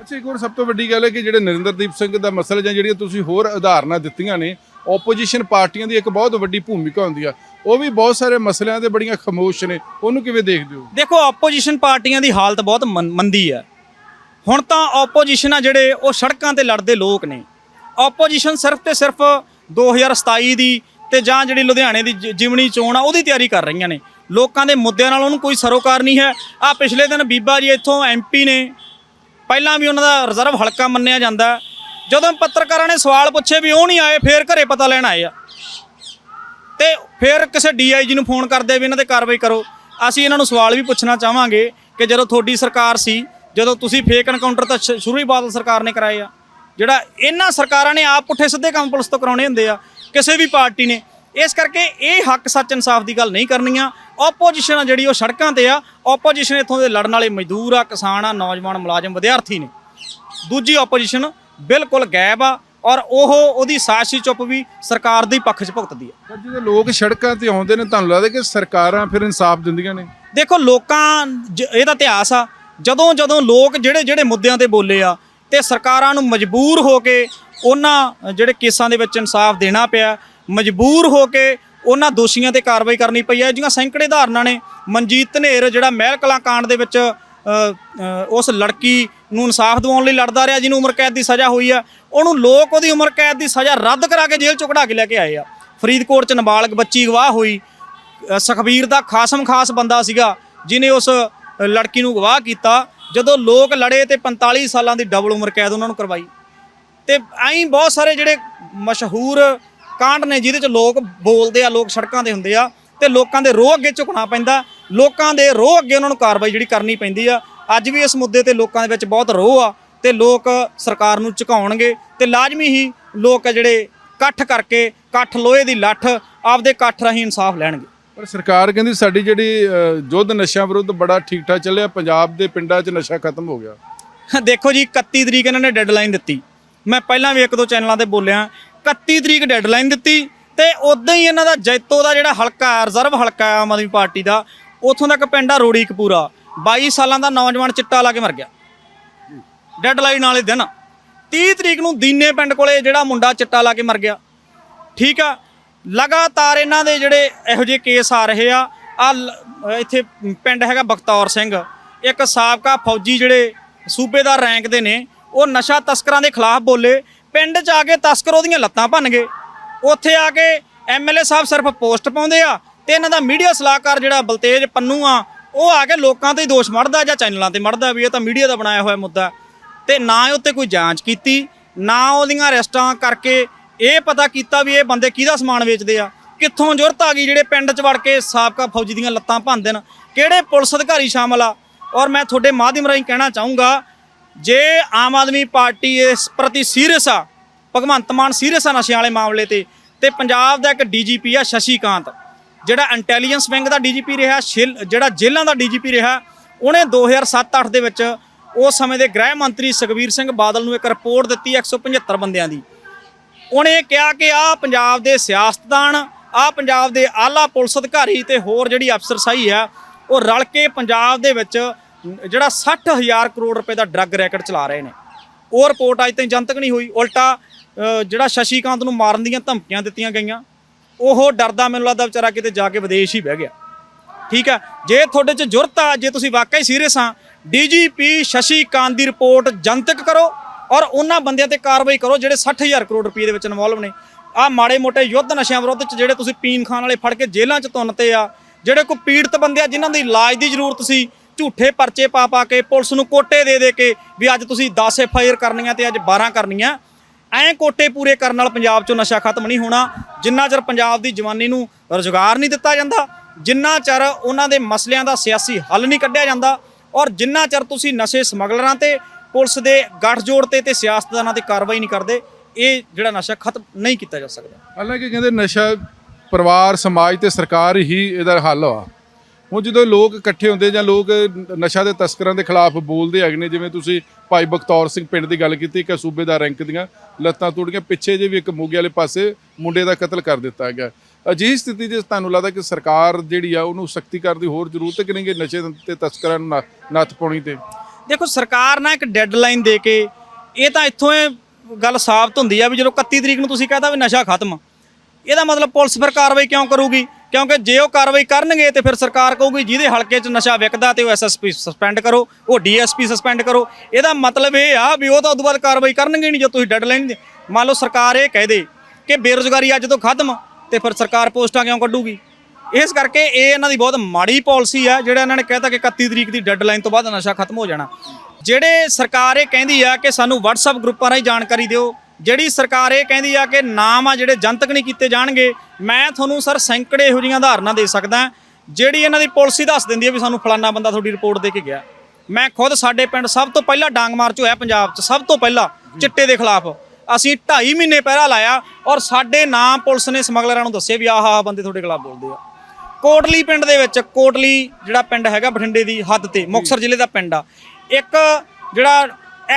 ਅੱਛਾ ਇੱਕ ਹੋਰ ਸਭ ਤੋਂ ਵੱਡੀ ਗੱਲ ਹੈ ਕਿ ਜਿਹੜੇ ਨਰਿੰਦਰਦੀਪ ਸਿੰਘ ਦਾ ਮਸਲਾ ਜਾਂ ਜਿਹੜੀਆਂ ਤੁਸੀਂ ਹੋਰ ਉਦਾਹਰਨਾਂ ਦਿੱਤੀਆਂ ਨੇ ਆਪੋਜੀਸ਼ਨ ਪਾਰਟੀਆਂ ਦੀ ਇੱਕ ਬਹੁਤ ਵੱਡੀ ਭੂਮਿਕਾ ਹੁੰਦੀ ਆ। ਉਹ ਵੀ ਬਹੁਤ ਸਾਰੇ ਮਸਲਿਆਂ ਤੇ ਬੜੀਆਂ ਖਮੋਸ਼ ਨੇ। ਉਹਨੂੰ ਕਿਵੇਂ ਦੇਖਦੇ ਹੋ? ਦੇਖੋ ਆਪੋਜੀਸ਼ਨ ਪਾਰਟੀਆਂ ਦੀ ਹਾਲਤ ਬਹੁਤ ਮੰਦੀ ਹੈ। ਹੁਣ ਤਾਂ ਆਪੋਜੀਸ਼ਨ ਆ ਜਿਹੜੇ ਉਹ ਸੜਕਾਂ ਤੇ ਲੜਦੇ ਲੋਕ ਨੇ। ਆਪੋਜੀਸ਼ਨ ਸਿਰਫ ਤੇ ਸਿਰਫ 2027 ਦੀ ਤੇ ਜਾਂ ਜਿਹੜੀ ਲੁਧਿਆਣੇ ਦੀ ਜਿਮਣੀ ਚੋਣ ਆ ਉਹਦੀ ਤਿਆਰੀ ਕਰ ਰਹੀਆਂ ਨੇ। ਲੋਕਾਂ ਦੇ ਮੁੱਦਿਆਂ ਨਾਲ ਉਹਨੂੰ ਕੋਈ ਸਰੋਕਾਰ ਨਹੀਂ ਹੈ। ਆ ਪਿਛਲੇ ਦਿਨ ਬੀਬਾ ਜੀ ਇੱਥੋਂ ਐਮਪੀ ਨੇ, ਪਹਿਲਾਂ ਵੀ ਉਹਨਾਂ ਦਾ ਰਿਜ਼ਰਵ ਹਲਕਾ ਮੰਨਿਆ ਜਾਂਦਾ ਜਦੋਂ ਪੱਤਰਕਾਰਾਂ ਨੇ ਸਵਾਲ ਪੁੱਛੇ ਵੀ ਉਹ ਨਹੀਂ ਆਏ, ਫੇਰ ਘਰੇ ਪਤਾ ਲੈਣ ਆਏ ਆ। ਤੇ ਫਿਰ ਕਿਸੇ ਡੀਆਈਜੀ ਨੂੰ ਫੋਨ ਕਰਦੇ ਵੀ ਇਹਨਾਂ ਤੇ ਕਾਰਵਾਈ ਕਰੋ। ਅਸੀਂ ਇਹਨਾਂ ਨੂੰ ਸਵਾਲ ਵੀ ਪੁੱਛਣਾ ਚਾਹਾਂਗੇ ਕਿ ਜਦੋਂ ਤੁਹਾਡੀ ਸਰਕਾਰ ਸੀ, ਜਦੋਂ ਤੁਸੀਂ ਫੇਕ ਐਨਕਾਊਂਟਰ ਤਾਂ ਸ਼ੁਰੂ ਹੀ ਬਾਦਲ ਸਰਕਾਰ ਨੇ ਕਰਾਏ ਆ। ਜਿਹੜਾ ਇਹਨਾਂ ਸਰਕਾਰਾਂ ਨੇ ਆਪ ਪੁੱਠੇ ਸਿੱਧੇ ਕੰਮ ਪੁਲਿਸ ਤੋਂ ਕਰਾਉਣੇ ਹੁੰਦੇ ਆ। ਕਿਸੇ ਵੀ ਪਾਰਟੀ ਨੇ ਇਸ ਕਰਕੇ ਇਹ ਹੱਕ ਸੱਚ ਇਨਸਾਫ ਦੀ ਗੱਲ ਨਹੀਂ ਕਰਨੀਆਂ ਆਪੋਜੀਸ਼ਨ ਆ ਜਿਹੜੀ ਉਹ ਸੜਕਾਂ ਤੇ ਆ। ਆਪੋਜੀਸ਼ਨ ਇੱਥੋਂ ਦੇ ਲੜਨ ਵਾਲੇ ਮਜ਼ਦੂਰ ਆ ਕਿਸਾਨ ਆ ਨੌਜਵਾਨ ਮੁਲਾਜ਼ਮ ਵਿਦਿਆਰਥੀ ਨੇ। ਦੂਜੀ ਆਪੋਜੀਸ਼ਨ ਬਿਲਕੁਲ ਗਾਇਬ ਆ ਔਰ ਉਹ ਉਹਦੀ ਸਾਜ਼ਿਸ਼ੀ ਚੁੱਪ ਵੀ ਸਰਕਾਰ ਦੇ ਪੱਖ 'ਚ ਭੁਗਤਦੀ ਆ। ਪਰ ਜਦੋਂ ਲੋਕ ਸੜਕਾਂ ਤੇ ਆਉਂਦੇ ਨੇ ਤੁਹਾਨੂੰ ਲੱਗਦਾ ਕਿ ਸਰਕਾਰਾਂ ਫਿਰ ਇਨਸਾਫ ਦਿੰਦੀਆਂ ਨੇ? ਦੇਖੋ ਲੋਕਾਂ ਇਹਦਾ ਇਤਿਹਾਸ ਆ। ਜਦੋਂ ਜਦੋਂ ਲੋਕ ਜਿਹੜੇ ਜਿਹੜੇ ਮੁੱਦਿਆਂ ਤੇ ਬੋਲੇ ਆ ਤੇ ਸਰਕਾਰਾਂ ਨੂੰ ਮਜਬੂਰ ਹੋ ਕੇ ਉਹਨਾਂ ਜਿਹੜੇ ਕੇਸਾਂ ਦੇ ਵਿੱਚ ਇਨਸਾਫ ਦੇਣਾ ਪਿਆ ਮਜਬੂਰ ਹੋ ਕੇ ਉਹਨਾਂ ਦੋਸ਼ੀਆਂ ਤੇ ਕਾਰਵਾਈ ਕਰਨੀ ਪਈ ਹੈ। ਜਿਹੜੀਆਂ ਸੈਂਕੜੇ ਧਾਰਨਾ ਨੇ। ਮਨਜੀਤ ਧਨੇਰ ਜਿਹੜਾ ਮਹਿਲ ਕਲਾਂ ਕਾਂਡ ਦੇ ਵਿੱਚ ਉਸ ਲੜਕੀ ਨੂੰ ਇਨਸਾਫ ਦਿਵਾਉਣ ਲਈ ਲੜਦਾ ਰਿਹਾ ਜਿਹਨੂੰ ਉਮਰ ਕੈਦ ਦੀ ਸਜ਼ਾ ਹੋਈ ਆ ਉਹਨੂੰ ਲੋਕ ਉਹਦੀ ਉਮਰ ਕੈਦ ਦੀ ਸਜ਼ਾ ਰੱਦ ਕਰਾ ਕੇ ਜੇਲ੍ਹ ਚੋਂ ਕਢਾ ਕੇ ਲੈ ਕੇ ਆਏ ਆ। ਫਰੀਦਕੋਟ ਚ ਨਾਬਾਲਗ ਬੱਚੀ ਗਵਾਹ ਹੋਈ। ਅ, ਸੁਖਬੀਰ ਦਾ ਖਾਸਮ ਖਾਸ ਬੰਦਾ ਸੀਗਾ ਜਿਨੇ ਉਸ ਲੜਕੀ ਨੂੰ ਗਵਾਹ ਕੀਤਾ ਜਦੋਂ ਲੋਕ ਲੜੇ ਤੇ 45 ਸਾਲਾਂ ਦੀ ਡਬਲ ਉਮਰ ਕੈਦ ਉਹਨਾਂ ਨੂੰ ਕਰਵਾਈ। ਤੇ ਐਂ ਬਹੁਤ ਸਾਰੇ ਜਿਹੜੇ ਮਸ਼ਹੂਰ ਕਾਂਡ ਨੇ ਜਿਹਦੇ ਚ ਲੋਕ ਬੋਲਦੇ ਆ ਲੋਕ ਸੜਕਾਂ ਤੇ ਹੁੰਦੇ ਆ ਤੇ ਲੋਕਾਂ ਦੇ ਰੋਹ ਅੱਗੇ ਝੁਕਣਾ ਪੈਂਦਾ। ਲੋਕਾਂ ਦੇ ਰੋਹ ਅੱਗੇ ਉਹਨਾਂ ਨੂੰ ਕਾਰਵਾਈ ਜਿਹੜੀ ਕਰਨੀ ਪੈਂਦੀ ਆ। ਅੱਜ ਵੀ ਇਸ ਮੁੱਦੇ ਤੇ ਲੋਕਾਂ ਦੇ ਵਿੱਚ ਬਹੁਤ ਰੋਹ ਆ ਤੇ ਲੋਕ ਸਰਕਾਰ ਨੂੰ ਝੁਕਾਉਣਗੇ ਤੇ ਲਾਜ਼ਮੀ ਹੀ ਲੋਕ ਜਿਹੜੇ ਇਕੱਠ ਕਰਕੇ ਇਕੱਠ ਲੋਹੇ ਦੀ ਲੱਠ ਆਪਦੇ ਇਕੱਠ ਰਾਹੀਂ ਇਨਸਾਫ ਲੈਣਗੇ। ਪਰ ਸਰਕਾਰ ਕਹਿੰਦੀ ਸਾਡੀ ਜਿਹੜੀ ਯੁੱਧ ਨਸ਼ਿਆਂ ਵਿਰੁੱਧ ਬੜਾ ਠੀਕ ਠਾਕ ਚੱਲਿਆ ਪੰਜਾਬ ਦੇ ਪਿੰਡਾਂ 'ਚ ਨਸ਼ਾ ਖਤਮ ਹੋ ਗਿਆ। ਦੇਖੋ ਜੀ 31 ਤਰੀਕ ਇਹਨਾਂ ਨੇ ਡੈਡਲਾਈਨ ਦਿੱਤੀ। ਮੈਂ ਪਹਿਲਾਂ ਵੀ ਇੱਕ ਦੋ ਚੈਨਲਾਂ ਤੇ ਬੋਲਿਆ 31 ਤਰੀਕ ਡੈਡਲਾਈਨ ਦਿੱਤੀ ਤੇ ਉਦਾਂ ਹੀ ਇਹਨਾਂ ਦਾ ਜੈਤੋ ਦਾ ਜਿਹੜਾ ਹਲਕਾ ਹੈ ਰਿਜ਼ਰਵ ਹਲਕਾ ਹੈ ਆਮ ਆਦਮੀ ਪਾਰਟੀ ਦਾ, ਉੱਥੋਂ ਤੱਕ ਪਿੰਡ ਆ ਰੋੜੀ ਕਪੂਰਾ 22 ਸਾਲਾਂ ਦਾ ਨੌਜਵਾਨ ਚਿੱਟਾ ਲਾ ਕੇ ਮਰ ਗਿਆ। ਡੈਡਲਾਈਨ ਵਾਲੇ ਦਿਨ। 30 ਤਰੀਕ ਨੂੰ ਦੀਨੇ ਪਿੰਡ ਕੋਲੇ ਜਿਹੜਾ ਮੁੰਡਾ ਚਿੱਟਾ ਲਾ ਕੇ ਮਰ ਗਿਆ। ਠੀਕ ਆ? ਲਗਾਤਾਰ ਇਹਨਾਂ ਦੇ ਜਿਹੜੇ ਇਹੋ ਜਿਹੇ ਕੇਸ ਆ ਰਹੇ ਆ। ਆ ਇੱਥੇ ਪਿੰਡ ਹੈਗਾ ਬਖਤੌਰ ਸਿੰਘ। ਇੱਕ ਸਾਬਕਾ ਫੌਜੀ ਜਿਹੜੇ ਸੂਬੇਦਾਰ ਰੈਂਕ ਦੇ ਨੇ, ਉਹ ਨਸ਼ਾ ਤਸਕਰਾਂ ਦੇ ਖਿਲਾਫ ਬੋਲੇ। ਪਿੰਡ 'ਚ ਆ ਕੇ ਤਸਕਰ ਉਹਦੀਆਂ ਲੱਤਾਂ ਭੰਨ ਗਏ। ਉੱਥੇ ਆ ਕੇ ਐਮਐਲਏ ਸਾਹਿਬ ਸਿਰਫ ਪੋਸਟ ਪਾਉਂਦੇ ਆ ਤੇ ਇਹਨਾਂ ਦਾ ਮੀਡੀਆ ਸਲਾਹਕਾਰ ਜਿਹੜਾ ਬਲਤੇਜ ਪੰਨੂ ਆ, ਉਹ ਆ ਕੇ ਲੋਕਾਂ ਤੇ ਹੀ ਦੋਸ਼ ਮੜਦਾ ਜਾਂ ਚੈਨਲਾਂ ਤੇ ਮੜਦਾ ਵੀ ਇਹ ਤਾਂ ਮੀਡੀਆ ਦਾ ਬਣਾਇਆ ਹੋਇਆ ਮੁੱਦਾ। ਤੇ ਨਾ ਹੀ ਉੱਤੇ ਕੋਈ ਜਾਂਚ ਕੀਤੀ, ਨਾ ਉਹਦੀਆਂ ਅਰੈਸਟਾਂ ਕਰਕੇ ਇਹ ਪਤਾ ਕੀਤਾ ਵੀ ਇਹ ਬੰਦੇ ਕਿਹਦਾ ਸਮਾਨ ਵੇਚਦੇ ਆ, ਕਿੱਥੋਂ ਜ਼ਰੂਰਤ ਆ ਗਈ ਜਿਹੜੇ ਪਿੰਡ 'ਚ ਵੜ ਕੇ ਸਾਬਕਾ ਫੌਜੀ ਦੀਆਂ ਲੱਤਾਂ ਭੰਨ ਦੇਣ, ਕਿਹੜੇ ਪੁਲਿਸ ਅਧਿਕਾਰੀ ਸ਼ਾਮਲ ਆ। ਔਰ ਮੈਂ ਤੁਹਾਡੇ ਮਾਧਿਅਮ ਰਾਹੀਂ ਕਹਿਣਾ ਚਾਹੂੰਗਾ ਜੇ ਆਮ ਆਦਮੀ ਪਾਰਟੀ ਇਸ ਪ੍ਰਤੀ ਸੀਰੀਅਸ ਆ, ਭਗਵੰਤ ਮਾਨ ਸੀਰੀਅਸ ਆ ਨਸ਼ਿਆਂ ਵਾਲੇ ਮਾਮਲੇ ਤੇ ਤੇ ਪੰਜਾਬ ਦਾ ਇੱਕ ਡੀਜੀਪੀ ਆ ਸ਼ਸ਼ੀਕਾਂਤ, ਜਿਹੜਾ ਇੰਟੈਲੀਜੈਂਸ ਵਿੰਗ ਦਾ ਡੀਜੀਪੀ ਰਿਹਾ, ਛਿਲ- ਜਿਹੜਾ ਜੇਲ੍ਹਾਂ ਦਾ ਡੀਜੀਪੀ ਰਿਹਾ, ਉਹਨੇ 2007-8 ਦੇ ਵਿੱਚ ਉਸ ਸਮੇਂ ਦੇ ਗ੍ਰਹਿ ਮੰਤਰੀ ਸੁਖਬੀਰ ਸਿੰਘ ਬਾਦਲ ਨੂੰ ਇੱਕ ਰਿਪੋਰਟ ਦਿੱਤੀ 175 ਬੰਦਿਆਂ ਦੀ। ਉਹਨੇ ਕਿਹਾ ਕਿ ਆ ਪੰਜਾਬ ਦੇ ਸਿਆਸਤਦਾਨ ਆ ਪੰਜਾਬ ਦੇ ਆਲਾ ਪੁਲਿਸ ਅਧਿਕਾਰੀ ਤੇ ਹੋਰ ਜਿਹੜੀ ਅਫਸਰਸ਼ਾਹੀ ਆ, ਉਹ ਰਲ ਕੇ ਪੰਜਾਬ ਦੇ ਵਿੱਚ ਜਿਹੜਾ 60000 ਕਰੋੜ ਰੁਪਏ ਦਾ ਡਰੱਗ ਰੈਕਟ ਚਲਾ ਰਹੇ ਨੇ। ਉਹ ਰਿਪੋਰਟ ਅੱਜ ਤਾਈਂ ਜਨਤਕ ਨਹੀਂ ਹੋਈ। ਉਲਟਾ ਜਿਹੜਾ ਸ਼ਸ਼ੀਕਾਂਤ ਨੂੰ ਮਾਰਨ ਦੀਆਂ ਧਮਕੀਆਂ ਦਿੱਤੀਆਂ ਗਈਆਂ, ਉਹ ਡਰਦਾ ਮੈਨੂੰ ਲੱਗਦਾ ਵਿਚਾਰਾ ਕਿਤੇ ਜਾ ਕੇ ਵਿਦੇਸ਼ ਹੀ ਬਹਿ ਗਿਆ। ਠੀਕ ਆ ਜੇ ਤੁਹਾਡੇ 'ਚ ਜੁਰਤ ਆ, ਜੇ ਤੁਸੀਂ ਵਾਕਈ ਸੀਰੀਅਸ ਆ, ਡੀਜੀਪੀ ਸ਼ਸ਼ੀਕਾਂਤ ਦੀ ਰਿਪੋਰਟ ਜਨਤਕ ਕਰੋ ਔਰ ਉਹਨਾਂ ਬੰਦਿਆਂ ਤੇ ਕਾਰਵਾਈ ਕਰੋ ਜਿਹੜੇ 60000 ਕਰੋੜ ਰੁਪਏ ਦੇ ਵਿੱਚ ਇਨਵੋਲਵ ਨੇ। ਆ ਮਾੜੇ ਮੋਟੇ ਯੁੱਧ ਨਸ਼ਿਆਂ ਵਿਰੁੱਧ 'ਚ ਜਿਹੜੇ ਤੁਸੀਂ ਪੀਨ ਖਾਨ ਵਾਲੇ ਫੜ ਕੇ ਜੇਲ੍ਹਾਂ 'ਚ ਤੁੰਨਤੇ ਆ, ਜਿਹੜੇ ਕੋਈ ਪੀੜਤ ਬੰਦੇ ਆ, ਜਿਨ੍ਹਾਂ ਦੀ ਇਲਾਜ ਦੀ ਜ਼ਰੂਰਤ ਸੀ ਝੂਠੇ ਪਰਚੇ ਪਾ ਪਾ ਕੇ ਪੁਲਿਸ ਨੂੰ ਕੋਟੇ ਦੇ ਦੇ ਕੇ ਵੀ ਅੱਜ ਤੁਸੀਂ 10 ਐਫ ਆਈ ਆਰ ਕਰਨੀਆਂ ਤੇ ਅੱਜ 12 ਕਰਨੀਆਂ। ਐਂ ਕੋਟੇ ਪੂਰੇ ਕਰਨ ਨਾਲ ਪੰਜਾਬ 'ਚੋਂ ਨਸ਼ਾ ਖਤਮ ਨਹੀਂ ਹੋਣਾ। ਜਿੰਨਾ ਚਿਰ ਪੰਜਾਬ ਦੀ ਜਵਾਨੀ ਨੂੰ ਰੁਜ਼ਗਾਰ ਨਹੀਂ ਦਿੱਤਾ ਜਾਂਦਾ, ਜਿੰਨਾ ਚਿਰ ਉਹਨਾਂ ਦੇ ਮਸਲਿਆਂ ਦਾ ਸਿਆਸੀ ਹੱਲ ਨਹੀਂ ਕੱਢਿਆ ਜਾਂਦਾ ਔਰ ਜਿੰਨਾ ਚਿਰ ਤੁਸੀਂ ਨਸ਼ੇ ਸਮਗਲਰਾਂ ਤੇ ਪੁਲਿਸ ਦੇ ਗੱਠਜੋੜ ਤੇ ਤੇ ਸਿਆਸਤਦਾਨਾਂ ਤੇ ਕਾਰਵਾਈ ਨਹੀਂ ਕਰਦੇ, ਇਹ ਜਿਹੜਾ ਨਸ਼ਾ ਖਤਮ ਨਹੀਂ ਕੀਤਾ ਜਾ ਸਕਦਾ। ਹਾਲਾਂਕਿ ਕਹਿੰਦੇ ਨਸ਼ਾ ਪਰਿਵਾਰ, ਸਮਾਜ ਤੇ ਸਰਕਾਰ ਹੀ ਇਹਦਾ ਹੱਲ ਆ। ਹੁਣ ਜਦੋਂ ਲੋਕ ਇਕੱਠੇ ਹੁੰਦੇ ਜਾਂ ਲੋਕ ਨਸ਼ਾ ਦੇ ਤਸਕਰਾਂ ਦੇ ਖਿਲਾਫ ਬੋਲਦੇ ਹੈਗੇ ਨੇ, ਜਿਵੇਂ ਤੁਸੀਂ ਭਾਈ ਬਖਤੌਰ ਸਿੰਘ ਪਿੰਡ ਦੀ ਗੱਲ ਕੀਤੀ ਕਿ ਸੂਬੇ ਦਾ ਰੈਂਕ ਦੀਆਂ ਲੱਤਾਂ ਤੋੜੀਆਂ ਪਿੱਛੇ ਜੇ ਵੀ ਇੱਕ ਮੋਗੇ ਵਾਲੇ ਪਾਸੇ ਮੁੰਡੇ ਦਾ ਕਤਲ ਕਰ ਦਿੱਤਾ ਗਿਆ ਅਜਿਹੀ ਸਥਿਤੀ 'ਚ ਤੁਹਾਨੂੰ ਲੱਗਦਾ ਕਿ ਸਰਕਾਰ ਜਿਹੜੀ ਆ, ਉਹਨੂੰ ਸਖਤੀ ਕਰਨ ਦੀ ਹੋਰ ਜ਼ਰੂਰਤ ਕਿ ਨਹੀਂ ਕਿ ਨਸ਼ੇ ਤੇ ਤਸਕਰਾਂ ਨੂੰ ਨਾ- ਨੱਥ ਪਾਉਣੀ ਤੇ? ਦੇਖੋ, ਸਰਕਾਰ ਨਾ ਇੱਕ ਡੈਡਲਾਈਨ ਦੇ ਕੇ, ਇਹ ਤਾਂ ਇੱਥੋਂ ਇਹ ਗੱਲ ਸਾਬਤ ਹੁੰਦੀ ਆ ਵੀ ਜਦੋਂ 31 ਤਰੀਕ ਨੂੰ ਤੁਸੀਂ ਕਹਤਾ ਵੀ ਨਸ਼ਾ ਖਤਮ, ਇਹਦਾ ਮਤਲਬ ਪੁਲਿਸ ਫਿਰ ਕਾਰਵਾਈ ਕਿਉਂ ਕਰੂਗੀ? ਕਿਉਂਕਿ ਜੇ ਉਹ ਕਾਰਵਾਈ ਕਰਨਗੇ ਤੇ ਫਿਰ ਸਰਕਾਰ ਕਹੂਗੀ ਜਿਹਦੇ ਹਲਕੇ 'ਚ ਨਸ਼ਾ ਵਿਕਦਾ ਤੇ ਉਹ ਐਸਐਸਪੀ ਸਸਪੈਂਡ ਕਰੋ, ਉਹ ਡੀਐਸਪੀ ਸਸਪੈਂਡ ਕਰੋ। ਇਹਦਾ ਮਤਲਬ ਇਹ ਆ ਵੀ ਉਹ ਤਾਂ ਉਦੋਂ ਬਾਅਦ ਕਾਰਵਾਈ ਕਰਨਗੇ ਨਹੀਂ ਜੇ ਤੁਸੀਂ ਡੈਡਲਾਈਨ ਮੰਨ ਲਓ ਸਰਕਾਰ ਇਹ ਕਹਿ ਦੇ ਕਿ ਬੇਰੁਜ਼ਗਾਰੀ ਅੱਜ ਤੋਂ ਖਤਮ ਤੇ ਫਿਰ ਸਰਕਾਰ ਪੋਸਟਾਂ ਕਿਉਂ ਕੱਢੂਗੀ? ਇਸ ਕਰਕੇ ਇਹ ਇਹਨਾਂ ਦੀ ਬਹੁਤ ਮਾੜੀ ਪਾਲਿਸੀ ਆ, ਜਿਹੜਾ ਇਹਨਾਂ ਨੇ ਕਹਿਤਾ ਕਿ 31 ਤਰੀਕ ਦੀ ਡੈਡਲਾਈਨ ਤੋਂ ਬਾਅਦ ਨਸ਼ਾ ਖਤਮ ਹੋ ਜਾਣਾ। ਜਿਹੜੇ ਸਰਕਾਰ ਇਹ ਕਹਿੰਦੀ ਆ ਕਿ ਸਾਨੂੰ WhatsApp ਗਰੁੱਪਾਂ ਰਾਹੀਂ ਜਾਣਕਾਰੀ ਦਿਓ ਜਿਹੜੀ ਸਰਕਾਰ ਇਹ ਕਹਿੰਦੀ ਆ ਕਿ ਨਾਮ ਆ ਜਿਹੜੇ ਜਨਤਕ ਨਹੀਂ ਕੀਤੇ ਜਾਣਗੇ, ਮੈਂ ਤੁਹਾਨੂੰ ਸਰ ਸੈਂਕੜੇ ਇਹੋ ਜਿਹੀਆਂ ਉਦਾਹਰਨਾਂ ਦੇ ਸਕਦਾ ਜਿਹੜੀ ਇਹਨਾਂ ਦੀ ਪਾਲਿਸੀ ਦੱਸ ਦਿੰਦੀ ਹੈ ਵੀ ਸਾਨੂੰ ਫਲਾਨਾ ਬੰਦਾ ਤੁਹਾਡੀ ਰਿਪੋਰਟ ਦੇ ਕੇ ਗਿਆ। ਮੈਂ ਖੁਦ ਸਾਡੇ ਪਿੰਡ ਸਭ ਤੋਂ ਪਹਿਲਾਂ ਡਾਂਗ ਮਾਰਚ ਹੋਇਆ ਪੰਜਾਬ 'ਚ, ਸਭ ਤੋਂ ਪਹਿਲਾਂ ਚਿੱਟੇ ਦੇ ਖਿਲਾਫ। ਅਸੀਂ 2.5 ਮਹੀਨੇ ਪਹਿਰਾ ਲਾਇਆ ਔਰ ਸਾਡੇ ਨਾਮ ਪੁਲਿਸ ਨੇ ਸਮਗਲਰਾਂ ਨੂੰ ਦੱਸੇ ਵੀ ਆਹ ਆਹ ਬੰਦੇ ਤੁਹਾਡੇ ਖਿਲਾਫ ਬੋਲਦੇ ਆ। ਕੋਟਲੀ ਪਿੰਡ ਦੇ ਵਿੱਚ, ਕੋਟਲੀ ਜਿਹੜਾ ਪਿੰਡ ਹੈਗਾ ਬਠਿੰਡੇ ਦੀ ਹੱਦ ਤੇ, ਮੁਕਤਸਰ ਜ਼ਿਲ੍ਹੇ ਦਾ ਪਿੰਡ ਆ। ਇੱਕ ਜਿਹੜਾ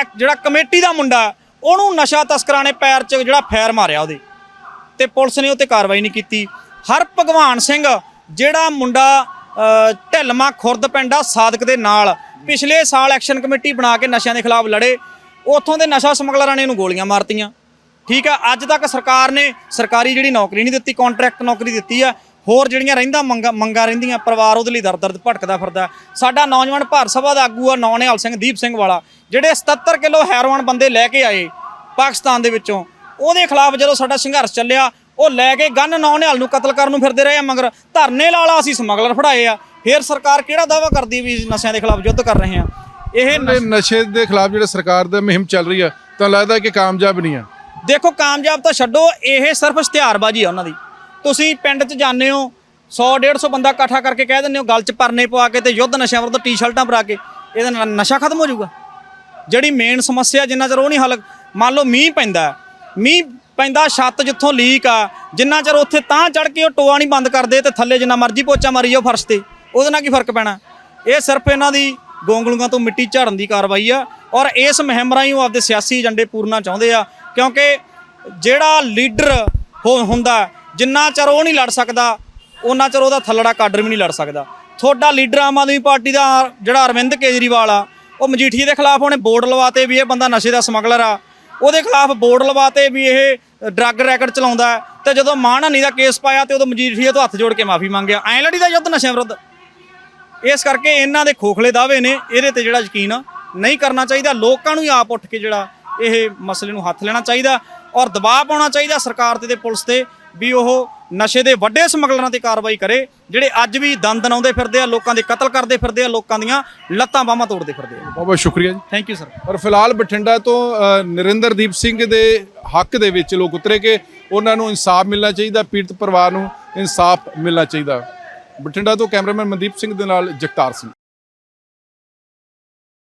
ਇੱਕ ਜਿਹੜਾ ਕਮੇਟੀ ਦਾ ਮੁੰਡਾ ਉਹਨੂੰ ਨਸ਼ਾ ਤਸਕਰਾਂ ਨੇ ਪੈਰ 'ਚ ਜਿਹੜਾ ਫੈਰ ਮਾਰਿਆ ਉਹਦੇ। ਤੇ ਪੁਲਿਸ ਨੇ ਉਹ ਤੇ ਕਾਰਵਾਈ ਨਹੀਂ ਕੀਤੀ। ਹਰ ਭਗਵਾਨ ਸਿੰਘ ਜਿਹੜਾ ਮੁੰਡਾ ਅ, ਢਿਲਮਾ ਖੁਰਦ ਪਿੰਡ ਆ ਸਾਦਕ ਦੇ ਨਾਲ ਪਿਛਲੇ ਸਾਲ ਐਕਸ਼ਨ ਕਮੇਟੀ ਬਣਾ ਕੇ ਨਸ਼ਿਆਂ ਦੇ ਖਿਲਾਫ ਲੜੇ। ਉੱਥੋਂ ਦੇ ਨਸ਼ਾ ਸਮਗਲਰਾਂ ਨੇ ਇਹਨੂੰ ਗੋਲੀਆਂ ਮਾਰਤੀਆਂ। ਠੀਕ ਆ ਅੱਜ ਤੱਕ ਸਰਕਾਰ ਨੇ ਸਰਕਾਰੀ ਜਿਹੜੀ ਨੌਕਰੀ ਨਹੀਂ ਦਿੱਤੀ ਕੰਟਰੈਕਟ ਨੌਕਰੀ ਦਿੱਤੀ ਆ ਹੋਰ ਜਿਹੜੀਆਂ ਰਹਿੰਦਾ ਮੰਗਾ ਮੰਗਾ ਰਹਿੰਦੀਆਂ ਪਰਿਵਾਰ ਉਹਦੇ ਲਈ ਦਰ ਦਰਦ ਭਟਕਦਾ ਫਿਰਦਾ। ਸਾਡਾ ਨੌਜਵਾਨ ਭਾਰਤ ਸਭਾ ਦਾ ਆਗੂ ਆ ਨੌਨੇਹਾਲ ਸਿੰਘ ਦੀਪ ਸਿੰਘ ਵਾਲਾ ਜਿਹੜੇ 77 ਕਿਲੋ ਹੈਰੋਇਨ ਬੰਦੇ ਲੈ ਕੇ ਆਏ ਪਾਕਿਸਤਾਨ ਦੇ ਵਿੱਚੋਂ। ਉਹਦੇ ਖਿਲਾਫ ਜਦੋਂ ਸਾਡਾ ਸੰਘਰਸ਼ ਚੱਲਿਆ ਉਹ ਲੈ ਕੇ ਗਨ ਨੌ ਨਿਹਾਲ ਨੂੰ ਕਤਲ ਕਰਨ ਨੂੰ ਫਿਰਦੇ ਰਹੇ ਆ ਮਗਰ ਧਰਨੇ ਲਾਲਾ ਅਸੀਂ ਸਮਗਲਰ ਫੜਾਏ ਆ। ਫਿਰ ਸਰਕਾਰ ਕਿਹੜਾ ਦਾਵਾ ਕਰਦੀ ਵੀ ਨਸ਼ਿਆਂ ਦੇ ਖਿਲਾਫ ਯੁੱਧ ਕਰ ਰਹੇ ਆ? ਇਹ ਇਹ ਨਸ਼ੇ ਦੇ ਖਿਲਾਫ ਜਿਹੜਾ ਸਰਕਾਰ ਦਾ ਮੁਹਿੰਮ ਚੱਲ ਰਹੀ ਆ ਤਾਂ ਲੱਗਦਾ ਕਿ ਕਾਮਯਾਬ ਨਹੀਂ ਆ। ਦੇਖੋ ਕਾਮਯਾਬ ਤਾਂ ਛੱਡੋ ਇਹ ਸਿਰਫ ਇਸ਼ਤਿਹਾਰਬਾਜ਼ੀ ਆ ਉਹਨਾਂ ਦੀ। ਤੁਸੀਂ ਪਿੰਡ 'ਚ ਜਾਂਦੇ ਹੋ 100 150 ਬੰਦਾ ਇਕੱਠਾ ਕਰਕੇ ਕਹਿ ਦਿੰਦੇ ਹੋ, ਗਲ 'ਚ ਪਰਨੇ ਪਵਾ ਕੇ ਤੇ ਯੁੱਧ ਨਸ਼ਿਆਂ ਵਿਰੁੱਧ ਟੀ-ਸ਼ਰਟਾਂ ਪਰਾ ਕੇ, ਇਹਦੇ ਨਾਲ ਨਸ਼ਾ ਖਤਮ ਹੋ ਜਾਊਗਾ। ਜਿਹੜੀ ਮੇਨ ਸਮੱਸਿਆ ਜਿੰਨਾ ਚਿਰ ਉਹ ਨਹੀਂ ਹੱਲ, ਮੰਨ ਲਓ ਮੀਂਹ ਪੈਂਦਾ ਮੀਂਹ ਪੈਂਦਾ, ਛੱਤ ਜਿੱਥੋਂ ਲੀਕ ਆ, ਜਿੰਨਾ ਚਿਰ ਉੱਥੇ ਤਾਂ ਚੜ ਕੇ ਉਹ ਟੋਆ ਨਹੀਂ ਬੰਦ ਕਰਦੇ ਤੇ ਥੱਲੇ ਜਿੰਨਾ ਮਰਜ਼ੀ ਪੋਚਾ ਮਾਰੀ ਜਾਓ ਫਰਸ਼ ਤੇ, ਉਹਦੇ ਨਾਲ ਕੀ ਫ਼ਰਕ ਪੈਣਾ? ਇਹ ਸਿਰਫ ਇਹਨਾਂ ਦੀ ਗੋਂਗਲੂਆਂ ਤੋਂ ਮਿੱਟੀ ਝਾੜਨ ਦੀ ਕਾਰਵਾਈ ਆ, ਔਰ ਇਸ ਮਹਿਮ ਰਾਹੀਂ ਉਹ ਆਪਦੇ ਸਿਆਸੀ ਏਜੰਡੇ ਪੂਰਨਾ ਚਾਹੁੰਦੇ ਆ, ਕਿਉਂਕਿ ਜਿਹੜਾ ਲੀਡਰ ਹੋ- ਹੁੰਦਾ ਜਿੰਨਾ ਚਿਰ ਉਹ ਨਹੀਂ ਲੜ ਸਕਦਾ, ਉਹਨਾਂ ਚਿਰ ਉਹਦਾ ਥੱਲੜਾ ਕਾਡਰ ਵੀ ਨਹੀਂ ਲੜ ਸਕਦਾ। ਤੁਹਾਡਾ ਲੀਡਰ ਆਮ ਆਦਮੀ ਪਾਰਟੀ ਦਾ ਜਿਹੜਾ ਅਰਵਿੰਦ ਕੇਜਰੀਵਾਲ ਆ, ਉਹ ਮਜੀਠੀਏ ਦੇ ਖਿਲਾਫ ਉਹਨੇ ਬੋਰਡ ਲਵਾਤੇ ਵੀ ਇਹ ਬੰਦਾ ਨਸ਼ੇ ਦਾ ਸਮਗਲਰ ਆ। ਉਹਦੇ ਖਿਲਾਫ ਬੋਰਡ ਲਵਾਤੇ ਵੀ ਇਹ ਡਰੱਗ ਰੈਕਟ ਚਲਾਉਂਦਾ ਹੈ। ਤੇ ਜਦੋਂ ਮਾਣਹਾਨੀ ਦਾ ਕੇਸ ਪਾਇਆ ਤੇ ਉਦੋਂ ਮਜੀਠੀਏ ਤੋਂ ਹੱਥ ਜੋੜ ਕੇ ਮਾਫੀ ਮੰਗਿਆ। ਐਂ ਲੜੀ ਦਾ ਯੁੱਧ ਨਸ਼ਿਆਂ ਵਿਰੁੱਧ। ਇਸ ਕਰਕੇ ਇਹਨਾਂ ਦੇ ਖੋਖਲੇ ਦਾਅਵੇ ਨੇ, ਇਹਦੇ ਤੇ ਜਿਹੜਾ ਯਕੀਨ ਨਹੀਂ ਕਰਨਾ ਚਾਹੀਦਾ। ਲੋਕਾਂ ਨੂੰ ਹੀ ਆਪ ਉੱਠ ਕੇ ਜਿਹੜਾ ਇਹ ਮਸਲੇ ਨੂੰ ਹੱਥ ਲੈਣਾ ਚਾਹੀਦਾ ਔਰ ਦਬਾਅ ਪਾਉਣਾ ਚਾਹੀਦਾ ਸਰਕਾਰ ਤੇ ਤੇ ਪੁਲਿਸ ਤੇ। ਵੀ ਉਹ ਨਸ਼ੇ ਦੇ ਵੱਡੇ ਸਮਗਲਰਾਂ ਤੇ ਕਾਰਵਾਈ ਕਰੇ ਜਿਹੜੇ ਅੱਜ ਵੀ ਦੰਦ ਦਨਾਉਂਦੇ ਫਿਰਦੇ ਆ ਲੋਕਾਂ ਦੇ ਕਤਲ ਕਰਦੇ ਫਿਰਦੇ ਆ ਲੋਕਾਂ ਦੀਆਂ ਲੱਤਾਂ ਬਾਹਾਂ ਤੋੜਦੇ ਫਿਰਦੇ ਆ। ਬਹੁਤ ਬਹੁਤ ਸ਼ੁਕਰੀਆ ਜੀ। ਥੈਂਕ ਯੂ ਸਰ ਔਰ ਫਿਲਹਾਲ ਬਠਿੰਡਾ ਤੋਂ ਨਰਿੰਦਰਦੀਪ ਸਿੰਘ ਦੇ ਹੱਕ ਦੇ ਵਿੱਚ ਲੋਕ ਉਤਰੇ ਕਿ ਉਹਨਾਂ ਨੂੰ ਇਨਸਾਫ ਮਿਲਣਾ ਚਾਹੀਦਾ ਪੀੜਤ ਪਰਿਵਾਰ ਨੂੰ ਇਨਸਾਫ ਮਿਲਣਾ ਚਾਹੀਦਾ। ਬਠਿੰਡਾ ਤੋਂ ਕੈਮਰਾਮੈਨ ਮਨਦੀਪ ਸਿੰਘ ਦੇ ਨਾਲ ਜਗਤਾਰ ਸਿੰਘ।